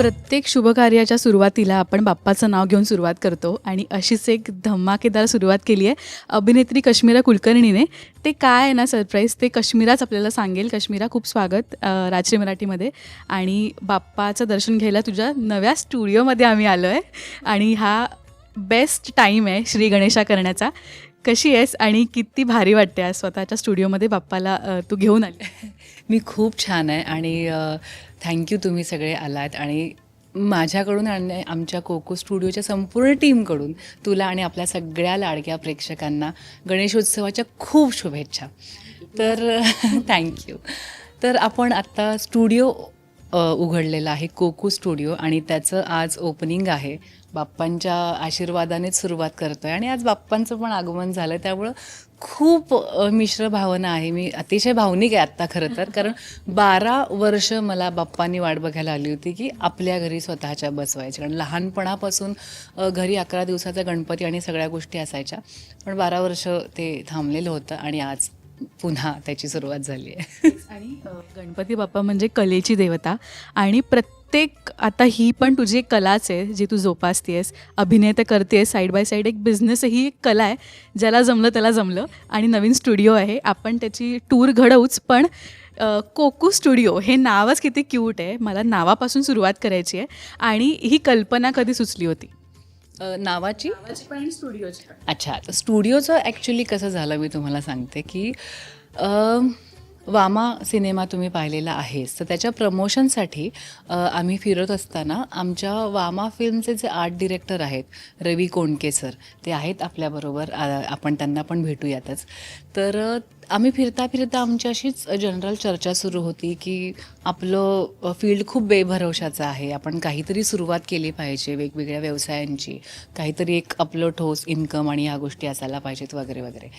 प्रत्येक शुभकार्याच्या सुरुवातीला आपण बाप्पाचं नाव घेऊन सुरुवात करतो आणि अशीच एक धमाकेदार सुरुवात केली आहे अभिनेत्री कश्मीरा कुलकर्णीने. ते काय आहे ना सरप्राईज ते कश्मीराच आपल्याला सांगेल. कश्मीरा खूप स्वागत अ, राजश्री मराठीमध्ये. आणि बाप्पाचं दर्शन घ्यायला तुझ्या नव्या स्टुडिओमध्ये आम्ही आलो आहे आणि हा बेस्ट टाईम आहे श्री गणेशा करण्याचा. कशी आहेस आणि किती भारी वाटते आज स्वतःच्या स्टुडिओमध्ये बाप्पाला तू घेऊन आली? मी खूप छान आहे आणि थँक्यू तुम्ही सगळे आलात आणि माझ्याकडून आणि आमच्या कोको स्टुडिओच्या संपूर्ण टीमकडून तुला आणि आपल्या सगळ्या लाडक्या प्रेक्षकांना गणेशोत्सवाच्या खूप शुभेच्छा. तर थँक्यू. तर आपण आत्ता स्टुडिओ उघडलेला आहे कोको स्टुडिओ आणि त्याचं आज ओपनिंग आहे. बाप्पांच्या आशीर्वादानेच सुरुवात करतो आहे आणि आज बाप्पांचं पण आगमन झालं त्यामुळं खूप मिश्र भावना आहे. मी अतिशय भावनिक आहे आत्ता खरं तर. कारण बारा वर्ष मला बाप्पांनी वाट बघायला आली होती की आपल्या घरी स्वतःच्या बसवायच्या. कारण लहानपणापासून घरी अकरा दिवसाचा गणपती आणि सगळ्या गोष्टी असायच्या. पण बारा वर्ष ते थांबलेलं होतं आणि आज पुन्हा त्याची सुरुवात झाली आहे. आणि गणपती बाप्पा म्हणजे कलेची देवता. आणि प्रत्येक आता ही पण तुझी एक कलाच आहे जी तू जोपासतेस अभिनय तर करतेस साईड बाय साईड एक बिझनेस ही एक कला आहे ज्याला जमलं त्याला जमलं. आणि नवीन स्टुडिओ आहे आपण त्याची टूर घडवूच पण कोकू स्टुडिओ हे नावच किती क्यूट आहे मला नावापासून सुरुवात करायची आहे. आणि ही कल्पना कधी सुचली होती? नावाची? पण स्टुडिओची अच्छा तर स्टुडिओचं ॲक्च्युली कसं झालं मी तुम्हाला सांगते की वामा सिनेमा तुम्ही पाहिलेला आहेस तर त्याच्या प्रमोशनसाठी आम्ही फिरत असताना आमच्या वामा फिल्मचे जे आर्ट डिरेक्टर आहेत रवी कोंडके सर ते आहेत आपल्याबरोबर आपण त्यांना पण भेटूयातच. तर आम्ही फिरता फिरता आमची अशीच जनरल चर्चा सुरू होती की आपलं फील्ड खूप बेभरवशाचं आहे. आपण काहीतरी सुरुवात केली पाहिजे वेगवेगळ्या व्यवसायांची. काहीतरी एक आपलं ठोस इन्कम आणि ह्या गोष्टी असायला पाहिजेत वगैरे वगैरे.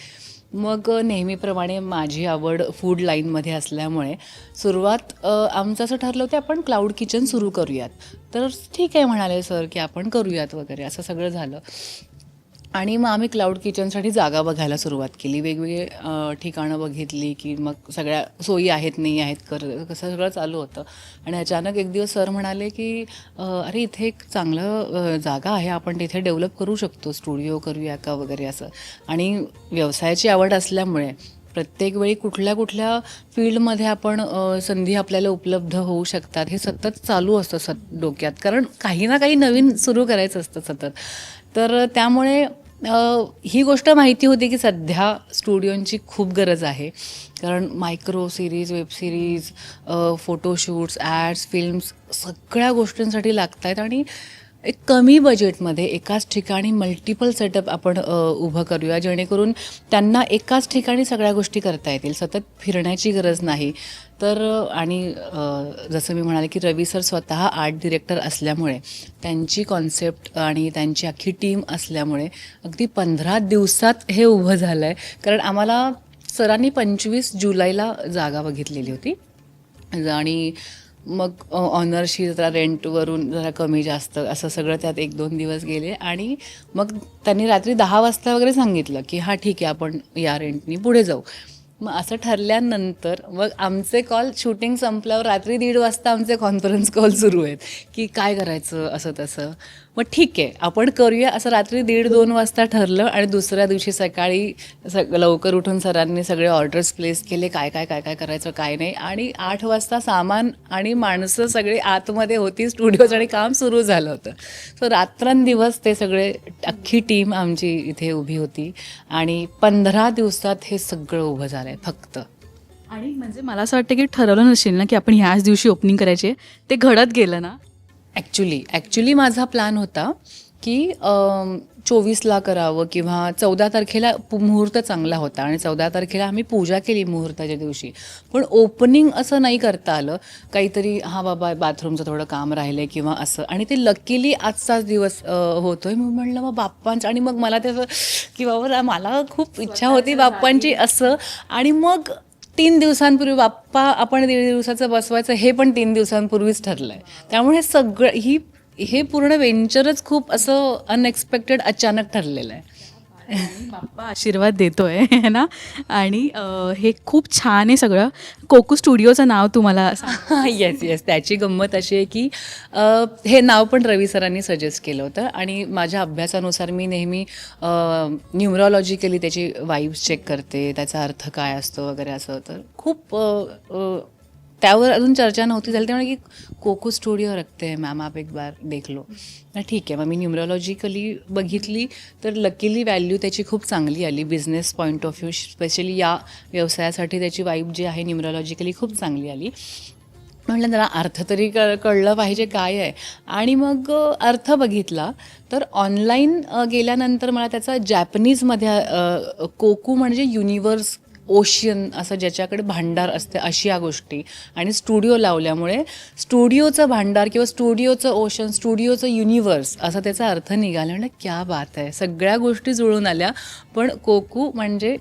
मग नेहमीप्रमाणे माझी आवड फूड लाईनमध्ये असल्यामुळे सुरुवात आमचं असं ठरलं होतं आपण क्लाउड किचन सुरू करूयात. तर ठीक आहे म्हणाले सर की आपण करूयात वगैरे असं सगळं झालं. आणि मग आम्ही क्लाउड किचनसाठी जागा बघायला सुरुवात केली. वेगवेगळे ठिकाणं बघितली की मग सगळ्या सोयी आहेत नाही आहेत कर कसं सगळं चालू होतं. आणि अचानक एक दिवस सर म्हणाले की अरे इथे एक चांगलं जागा आहे. आपण तिथे डेव्हलप करू शकतो. स्टुडिओ करूया का वगैरे असं. आणि व्यवसायाची आवड असल्यामुळे प्रत्येक वेळी कुठल्या कुठल्या फील्डमध्ये आपण संधी आपल्याला उपलब्ध होऊ शकतात हे सतत चालू असतं सत डोक्यात. कारण काही ना काही नवीन सुरू करायचं असतं सतत. तर त्यामुळे ही गोष्ट माहिती होती की सध्या स्टुडिओंची खूप गरज आहे. कारण micro series web series photoshoots ads films सगळ्या गोष्टींसाठी लागत आहेत आणि एक कमी बजेटमध्ये एकाच ठिकाणी मल्टिपल सेटअप आपण उभं करूया जेणेकरून त्यांना एकाच ठिकाणी सगळ्या गोष्टी करता येतील. सतत फिरण्याची गरज नाही. तर आणि जसं मी म्हणाले की रवी सर स्वतः आर्ट डिरेक्टर असल्यामुळे त्यांची कॉन्सेप्ट आणि त्यांची अख्खी टीम असल्यामुळे अगदी पंधरा दिवसात हे उभं झालं आहे कारण आम्हाला सरांनी पंचवीस जुलैला जागा बघितलेली होती. आणि मग ऑनरशी जरा रेंटवरून जरा कमी जास्त असं सगळं त्यात एक दोन दिवस गेले. आणि मग त्यांनी रात्री दहा वाजता वगैरे सांगितलं की हां ठीक आहे आपण या रेंटनी पुढे जाऊ. मग असं ठरल्यानंतर मग आमचे कॉल शूटिंग संपल्यावर रात्री दीड वाजता आमचे कॉन्फरन्स कॉल सुरू आहेत की काय करायचं असं तसं. मग ठीक आहे आपण करूया. असं रात्री दीड दोन वाजता ठरलं आणि दुसऱ्या दिवशी सकाळी सग लवकर उठून सरांनी सगळे ऑर्डर्स प्लेस केले. काय काय काय काय करायचं काय नाही. आणि आठ वाजता सामान आणि माणसं सगळे आतमध्ये होती स्टुडिओज आणि काम सुरू झालं होतं. सो रात्रंदिवस ते सगळे अख्खी टीम आमची इथे उभी होती. आणि पंधरा दिवसात हे सगळं उभं झालं आहे फक्त. आणि म्हणजे मला असं वाटतं की ठरवलं नसेल ना की आपण ह्याच दिवशी ओपनिंग करायची? ते घडत गेलं ना. ॲक्च्युली ॲक्च्युली माझा प्लॅन होता की चोवीसला करावं किंवा चौदा तारखेला पु- मुहूर्त चांगला होता आणि चौदा तारखेला आम्ही पूजा केली मुहूर्ताच्या दिवशी. पण ओपनिंग असं नाही करता आलं. काहीतरी हा बाबा बाथरूमचं थोडं काम राहिलं किंवा असं. आणि ते लकीली आजचाच दिवस होतोय. मी म्हणलं मग बाप्पांचं आणि मग मला त्याचं की बाबा मला खूप इच्छा होती बाप्पांची असं. आणि मग तीन दिवसांपूर्वी बाप्पा आपण दीड दिवसाचं बसवायचं हे पण तीन दिवसांपूर्वीच ठरलं आहे त्यामुळे सगळं ही हे पूर्ण वेंचरच खूप असं अनएक्सपेक्टेड अचानक ठरलेलं आहे. बाप्पा आशीर्वाद देतोय है ना? आणि अं, हे खूप छान आहे सगळं. कोकू स्टुडिओचं नाव तुम्हाला सांग. येस येस त्याची गंमत अशी आहे की अ, हे नाव पण रवी सरांनी सजेस्ट केलं होतं. आणि माझ्या अभ्यासानुसार मी नेहमी न्यूमरॉलॉजिकली त्याची वाईब्स चेक करते त्याचा अर्थ काय असतो वगैरे असं. तर खूप अ, अ, त्यावर अजून चर्चा नव्हती झाली त्यामुळे की कोको स्टुडिओ रखते मॅम आप एक बार देख लो. ना ठीक आहे. मग मी न्युमरॉलॉजिकली बघितली तर लकीली व्हॅल्यू त्याची खूप चांगली आली business point of view specially या व्यवसायासाठी त्याची वाईब जी आहे न्युमरॉलॉजिकली खूप चांगली आली. म्हटलं जरा अर्थ तरी कळ कळलं पाहिजे काय आहे. आणि मग अर्थ बघितला तर ऑनलाईन गेल्यानंतर मला त्याचा जॅपनीजमध्ये कोकू म्हणजे युनिवर्स ओशियन असं ज्याच्याकडे भांडार असते अशी या गोष्टी. आणि स्टुडिओ लावल्यामुळे स्टुडिओचं भांडार किंवा स्टुडिओचं ओशन स्टुडिओचं युनिवर्स असा त्याचा अर्थ निघाला म्हणजे क्या बात आहे. सगळ्या गोष्टी जुळून आल्या. पण कोकू म्हणजे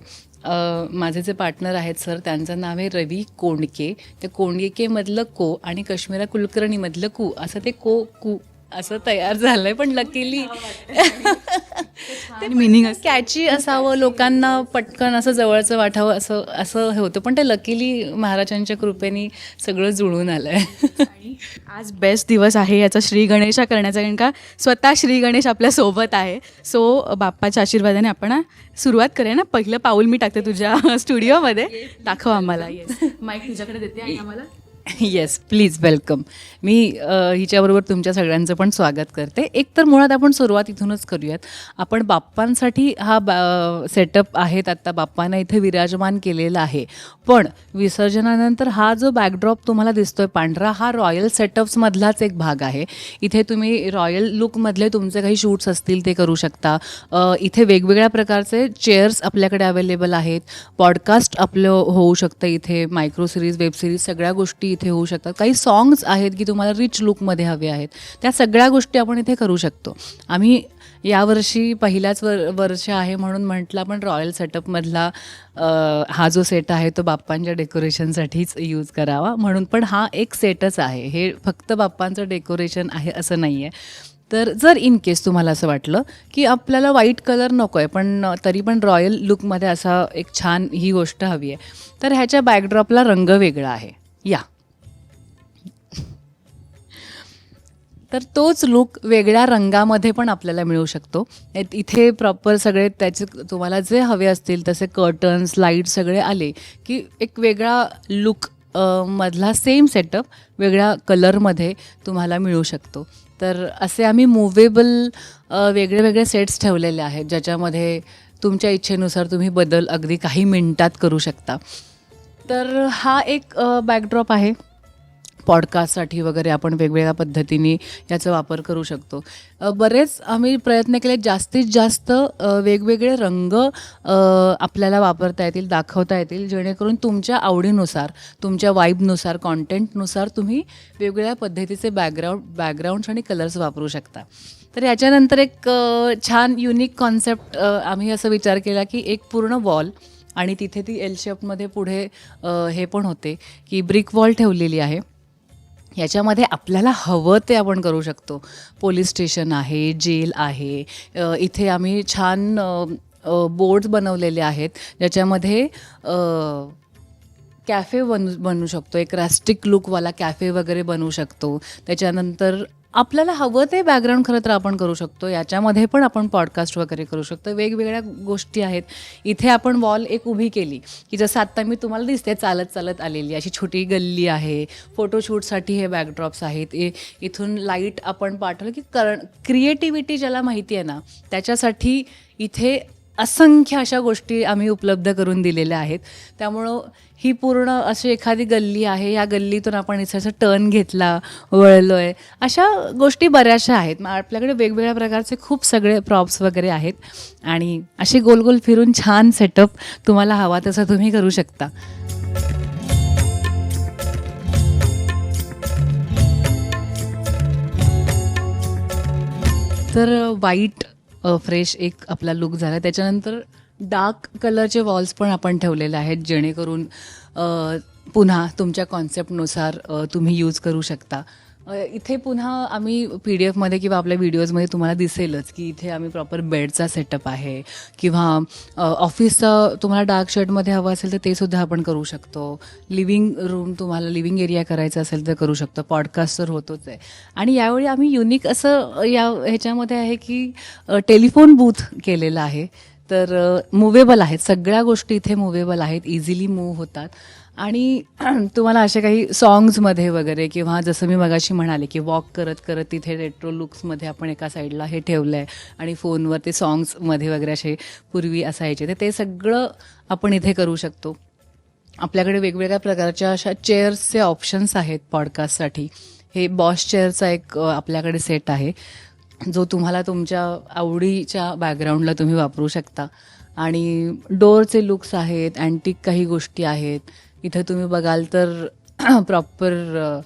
माझे जे पार्टनर आहेत सर त्यांचं नाव आहे रवी कोंडके. ते कोंडकेमधलं को आणि काश्मीरा कुलकर्णीमधलं कू असं ते को कू असं तयार झालंय पण लकीली ते कॅची असावं लोकांना पटकन असं जवळचं वाटावं असं असं हे होतं. पण ते लकीली महाराजांच्या कृपेने सगळं जुळून आलंय. आणि आज बेस्ट दिवस आहे याचा श्री गणेशा करण्याचा कारण का स्वतः श्री गणेश आपल्यासोबत आहे. सो बाप्पाच्या आशीर्वादाने आपण सुरुवात करूया ना. पहिलं पाऊल मी टाकते तुझ्या स्टुडिओमध्ये दाखव आम्हाला. माईक तुझ्याकडे देते आणि आम्हाला येस प्लीज वेलकम मी हिच्याबरोबर तुमच्या सगळ्यांचं पण स्वागत करते. एक तर मुळात आपण सुरुवात इथूनच करूयात. आपण बाप्पांसाठी हा बा सेटअप आहेत आत्ता बाप्पांना इथे विराजमान केलेला आहे. पण विसर्जनानंतर हा जो बॅकड्रॉप तुम्हाला दिसतोय पांढरा हा रॉयल सेटअप्समधलाच एक भाग आहे. इथे तुम्ही रॉयल लुकमधले तुमचे काही शूट्स असतील ते करू शकता. इथे वेगवेगळ्या प्रकारचे चेअर्स आपल्याकडे अवेलेबल आहेत. पॉडकास्ट आपलं होऊ शकतं इथे मायक्रो सिरीज वेब सिरीज सगळ्या गोष्टी इथे होऊ शकतात. काही सॉंग्स आहेत की तुम्हाला रिच लुकमध्ये हवे आहेत. त्या सगळ्या गोष्टी आपण इथे करू शकतो. आम्ही यावर्षी पहिल्याच वर वर्ष आहे म्हणून म्हटलं आपण रॉयल सेटअपमधला हा जो सेट आहे तो बाप्पांच्या डेकोरेशनसाठीच यूज करावा. म्हणून पण हा एक सेटच आहे. हे फक्त बाप्पांचं डेकोरेशन आहे असं नाही आहे तर जर इन केस तुम्हाला असं वाटलं की आपल्याला व्हाईट कलर नको आहे पण तरी पण रॉयल लुकमध्ये असा एक छान ही गोष्ट हवी आहे. तर ह्याच्या बॅकड्रॉपला रंग वेगळा आहे. या. तर तोच लुक वेगळ्या रंगामध्ये पण आपल्याला मिळू शकतो. इथे प्रॉपर सगळे त्याचे तुम्हाला जे हवे असतील तसे कर्टन्स लाइट सगळे आले की एक वेगळा लुक मधला सेम सेटअप वेगळ्या कलरमध्ये तुम्हाला मिळू शकतो. तर असे आम्ही मुवेबल वेगळे वेगळे सेट्स ठेवलेले आहेत ज्याच्यामध्ये तुमच्या इच्छेनुसार तुम्ही बदल अगदी काही मिनटात करू शकता. तर हा एक बॅकड्रॉप आहे. पॉडकास्टसाठी वगैरे आपण वेगवेगळ्या पद्धतीने याचा वापर करू शकतो. बरेच आम्ही प्रयत्न केले जास्तीत जास्त वेगवेगळे रंग आपल्याला वापरता येतील दाखवता येतील जेणेकरून तुमच्या आवडीनुसार तुमच्या वाईबनुसार कॉन्टेंटनुसार तुम्ही वेगवेगळ्या पद्धतीचे बॅकग्राऊंड बॅकग्राऊंड्स आणि कलर्स वापरू शकता. तर याच्यानंतर एक छान युनिक कॉन्सेप्ट आम्ही असं विचार केला की एक पूर्ण वॉल आणि तिथे ती एल शेपमध्ये पुढे हे पण होते की ब्रिक वॉल ठेवलेली आहे. याच्यामध्ये आपल्याला हवं ते आपण करू शकतो. पोलीस स्टेशन आहे जेल आहे इथे आम्ही छान बोर्ड्स बनवलेले आहेत ज्याच्यामध्ये कॅफे बनू बनू शकतो. एक रॅस्टिक लुकवाला कॅफे वगैरे बनवू शकतो. त्याच्यानंतर आपल्याला हवं ते बॅकग्राऊंड खरं तर आपण करू शकतो. याच्यामध्ये पण आपण पॉडकास्ट वगैरे करू शकतो. वेगवेगळ्या गोष्टी आहेत. इथे आपण वॉल एक उभी केली की जसं आत्ता मी तुम्हाला दिसते चालत चालत आलेली अशी छोटी गल्ली आहे. फोटोशूटसाठी हे बॅकड्रॉप्स आहेत. ए इथून लाइट आपण पाठवलं की करण क्रिएटिव्हिटी ज्याला माहिती आहे ना त्याच्यासाठी इथे असंख्य अशा गोष्टी आम्ही उपलब्ध करून दिलेल्या आहेत. त्यामुळं ही पूर्ण अशी एखादी गल्ली आहे. या गल्लीतून आपण इथे असं टर्न घेतला वळलो आहे अशा गोष्टी बऱ्याचशा आहेत. मग आपल्याकडे वेगवेगळ्या प्रकारचे खूप सगळे प्रॉप्स वगैरे आहेत. आणि असे गोल गोल फिरून छान सेटअप तुम्हाला हवा तसा तुम्ही करू शकता. तर वाईट फ्रेश एक आपला लुक झाला. त्याच्यानंतर डार्क कलरचे वॉल्स पण आपण ठेवलेले आहेत जेणेकरून पुन्हा तुमच्या कॉन्सेप्टनुसार तुम्ही यूज करू शकता. इथे पुन्हा आम्ही पी डी एफमध्ये किंवा आपल्या व्हिडिओजमध्ये तुम्हाला दिसेलच की इथे आम्ही प्रॉपर बेडचा सेटअप आहे किंवा ऑफिसचं तुम्हाला डार्क शर्टमध्ये हवं असेल तर ते सुद्धा आपण करू शकतो. लिव्हिंग रूम तुम्हाला लिव्हिंग एरिया करायचा असेल तर करू शकतो. पॉडकास्ट तर होतोच आहे. आणि यावेळी आम्ही युनिक असं या ह्याच्यामध्ये आहे की टेलिफोन बूथ केलेलं आहे. तर मुवेबल आहेत. सगळ्या गोष्टी इथे मुवेबल आहेत. इझिली मूव्ह होतात. आणि तुम्हाला असे काही सॉंग्समध्ये वगैरे किंवा जसं मी मगाशी म्हणाले की वॉक करत करत तिथे रेट्रो लुक्समध्ये आपण एका साईडला हे ठेवलं आहे आणि फोनवर ते सॉंग्समध्ये वगैरे असे पूर्वी असायचे. तर ते सगळं आपण इथे करू शकतो. आपल्याकडे वेगवेगळ्या प्रकारच्या अशा चेअर्सचे ऑप्शन्स आहेत पॉडकास्टसाठी हे बॉस चेअरचा एक आपल्याकडे सेट आहे. जो तुम्हाला तुमच्या आवडीच्या बॅकग्राऊंडला तुम्ही वापरू शकता. आणि डोअरचे लुक्स आहेत अँटिक काही गोष्टी आहेत. इथं तुम्ही बघाल तर प्रॉपर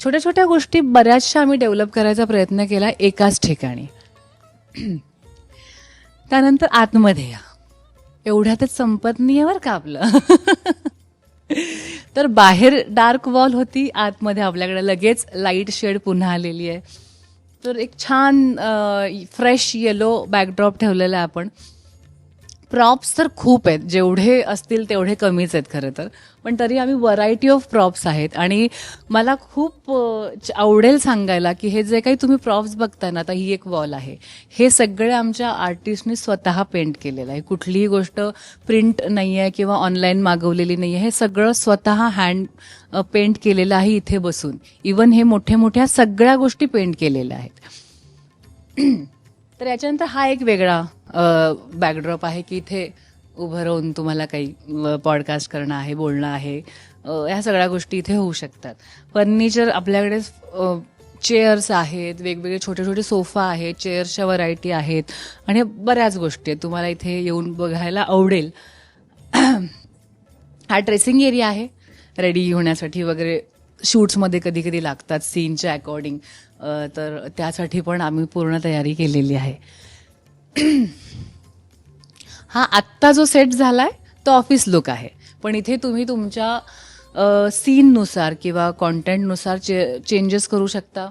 छोट्या छोट्या गोष्टी बऱ्याचशा आम्ही डेव्हलप करायचा प्रयत्न केला एकाच ठिकाणी. त्यानंतर आतमध्ये. या एवढ्यातच संपत नाही आहे बरं का आपलं तर बाहेर डार्क वॉल होती आतमध्ये आपल्याकडे लगेच लाइट शेड पुन्हा आलेली आहे. तर एक छान फ्रेश येलो बॅकड्रॉप ठेवलेला आहे आपण. प्रॉप्स तर खूप आहेत. जेवढे असतील तेवढे कमीच आहेत खरं तर. पण तरी आम्ही व्हरायटी ऑफ प्रॉप्स आहेत. आणि मला खूप च- आवडेल सांगायला की हे जे काही तुम्ही प्रॉप्स बघताय ना आता ही एक वॉल आहे. हे सगळे आमच्या आर्टिस्टने स्वतः पेंट केलेलं आहे. कुठलीही गोष्ट प्रिंट नाही आहे किंवा ऑनलाईन मागवलेली नाही आहे हे सगळं स्वतः हँड पेंट केलेलं आहे इथे बसून. इवन हे मोठ्या मोठ्या सगळ्या गोष्टी पेंट केलेल्या आहेत. तर याच्यानंतर हा एक वेगळा बॅकड्रॉप आहे की इथे उभं राहून तुम्हाला काही पॉडकास्ट करणं आहे बोलणं आहे. ह्या सगळ्या गोष्टी इथे होऊ शकतात. फर्निचर आपल्याकडे चेअर्स आहेत वेगवेगळे छोटे छोटे सोफा आहेत चेअर्सच्या व्हरायटी आहेत आणि बऱ्याच गोष्टी आहेत. तुम्हाला इथे येऊन बघायला आवडेल. हा ड्रेसिंग एरिया आहे. रेडी होण्यासाठी वगैरे शूट्समध्ये कधी कधी लागतात सीनच्या अकॉर्डिंग तर त्यासाठी पण आम्ही पूर्ण तयारी केलेली आहे. हा आत्ता जो सेट झाला आहे तो ऑफिस लुक आहे. पण इथे तुम्ही तुमच्या सीननुसार किंवा कॉन्टेंटनुसार चे चेंजेस करू शकता.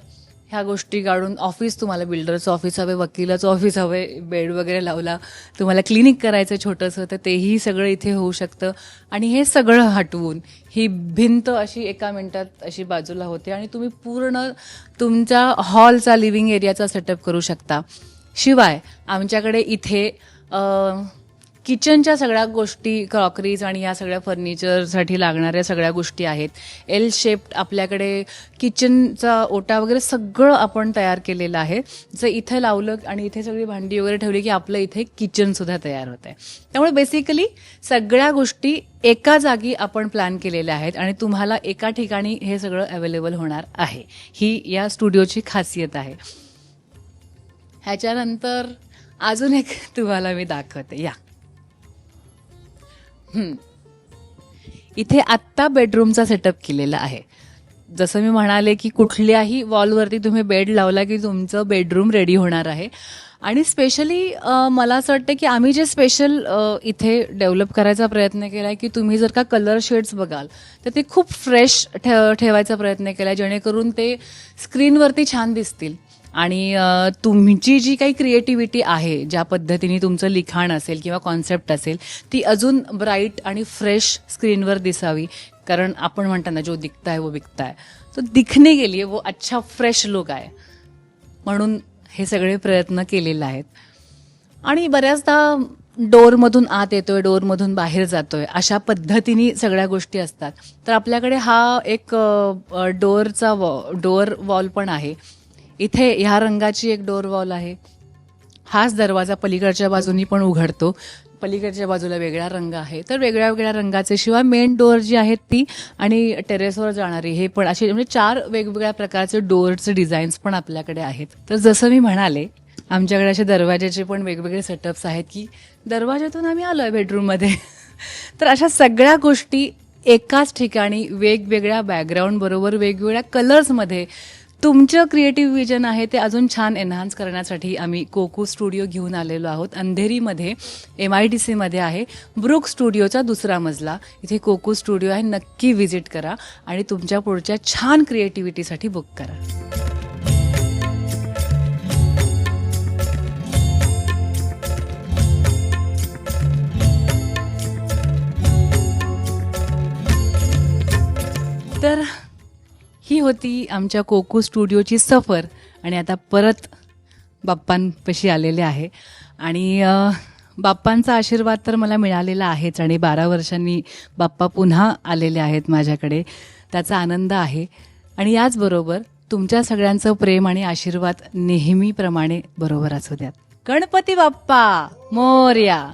ह्या गोष्टी काढून ऑफिस तुम्हाला बिल्डरचं ऑफिस हवे वकिलाचं ऑफिस हवे बेड वगैरे लावला तुम्हाला क्लिनिक करायचं छोटंसं तर तेही सगळं इथे होऊ शकतं. आणि हे सगळं हटवून ही भिंत अशी एका मिनटात अशी बाजूला होते आणि तुम्ही पूर्ण तुमच्या हॉलचा लिव्हिंग एरियाचा सेटअप करू शकता. शिवाय आमच्याकडे इथे किचनच्या सगळ्या गोष्टी क्रॉकरीज आणि या सगळ्या फर्निचरसाठी लागणाऱ्या सगळ्या गोष्टी आहेत. एल शेप्ड आपल्याकडे किचनचा ओटा वगैरे सगळं आपण तयार केलेलं आहे. जर इथे लावलं आणि इथे सगळी भांडी वगैरे ठेवली की आपलं इथे किचनसुद्धा तयार होत आहे त्यामुळे बेसिकली सगळ्या गोष्टी एका जागी आपण प्लॅन केलेल्या आहेत आणि तुम्हाला एका ठिकाणी हे सगळं अवेलेबल होणार आहे. ही या स्टुडिओची खासियत आहे. ह्याच्यानंतर अजून एक तुम्हाला मी दाखवते. या. इथे आत्ता बेडरूमचा सेटअप केलेला आहे. जसं मी म्हणाले की कुठल्याही वॉलवरती तुम्ही बेड लावला की तुमचं बेडरूम रेडी होणार आहे. आणि स्पेशली मला असं वाटतं की आम्ही जे स्पेशल इथे डेव्हलप करायचा प्रयत्न केला आहे की तुम्ही जर का कलर शेड्स बघाल तर ते खूप फ्रेश ठेव ठेवायचा प्रयत्न केला आहे जेणेकरून ते स्क्रीनवरती छान दिसतील. आणि तुमची जी काही क्रिएटिव्हिटी आहे ज्या पद्धतीने तुमचं लिखाण असेल किंवा कॉन्सेप्ट असेल ती अजून ब्राईट आणि फ्रेश स्क्रीनवर दिसावी. कारण आपण म्हणताना जो दिखता है वो बिकता है तो दिखने के लिए वो अच्छा फ्रेश लुक आहे. म्हणून हे सगळे प्रयत्न केलेले आहेत. आणि बऱ्याचदा डोअरमधून आत येतोय डोअरमधून बाहेर जातोय अशा पद्धतीने सगळ्या गोष्टी असतात. तर आपल्याकडे हा एक डोअरचा वॉ डोअर वॉल पण आहे. इथे ह्या रंगाची एक डोअर वॉल आहे. हाच दरवाजा पलीकडच्या बाजूनी पण उघडतो. पलीकडच्या बाजूला वेगळा रंग आहे. तर वेगळ्या वेगळ्या रंगाचे शिवाय मेन डोअर जी आहेत ती आणि टेरेसवर जाणारी हे पण असे म्हणजे चार वेगवेगळ्या प्रकारचे डोअरचे डिझाईन्स पण आपल्याकडे आहेत. तर जसं मी म्हणाले आमच्याकडे असे दरवाजाचे पण वेगवेगळे सेटअप्स आहेत की दरवाजातून आम्ही आलो आहे बेडरूममध्ये तर अशा सगळ्या गोष्टी एकाच ठिकाणी वेगवेगळ्या बॅकग्राऊंड बरोबर वेगवेगळ्या कलर्समध्ये तुमचं क्रिएटिव्ह विजन आहे ते अजून छान एन्हान्स करण्यासाठी आम्ही कोकू स्टुडिओ घेऊन आलेलो आहोत. अंधेरीमध्ये एम आय डी सीमध्ये आहे. ब्रुक स्टुडिओचा दुसरा मजला. इथे कोकू स्टुडिओ आहे. नक्की व्हिजिट करा आणि तुमच्या पुढच्या छान क्रिएटिव्हिटीसाठी बुक करा. तर ही होती आमच्या कोकू स्टुडिओची सफर आणि आता परत बाप्पांपाशी आलेले आहे. आणि बाप्पांचा आशीर्वाद तर मला मिळालेला आहेच आणि बारा वर्षांनी बाप्पा पुन्हा आलेले आहेत माझ्याकडे. त्याचा आनंद आहे. आणि याचबरोबर तुमच्या सगळ्यांचं प्रेम आणि आशीर्वाद नेहमीप्रमाणे बरोबर असू द्यात. गणपती बाप्पा मोर्या!